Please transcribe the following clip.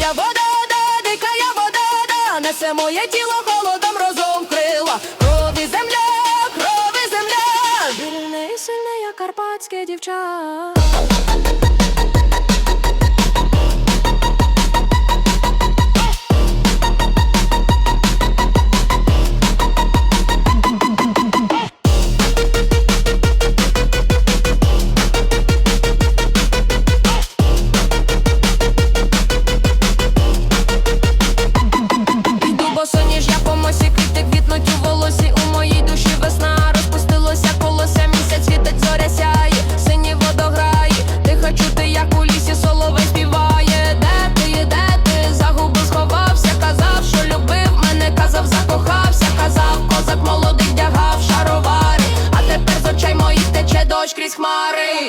дикая вода, да, дикая вода, да, несе моє тіло холодом розум крила. Крові земля, крові земля, вільне і сильне, як карпатське дівча. носі, квіти квітнуть у волосі. У моїй душі весна розпустилося колося, місяць світить, зоря сяє, сині водограї, тихо чути, як у лісі соловей співає. Де ти, де ти, загубив, сховався, казав, що любив мене, казав, закохався, казав, козак молодий, вдягав шаровари, а тепер з очей моїх тече дощ крізь хмари.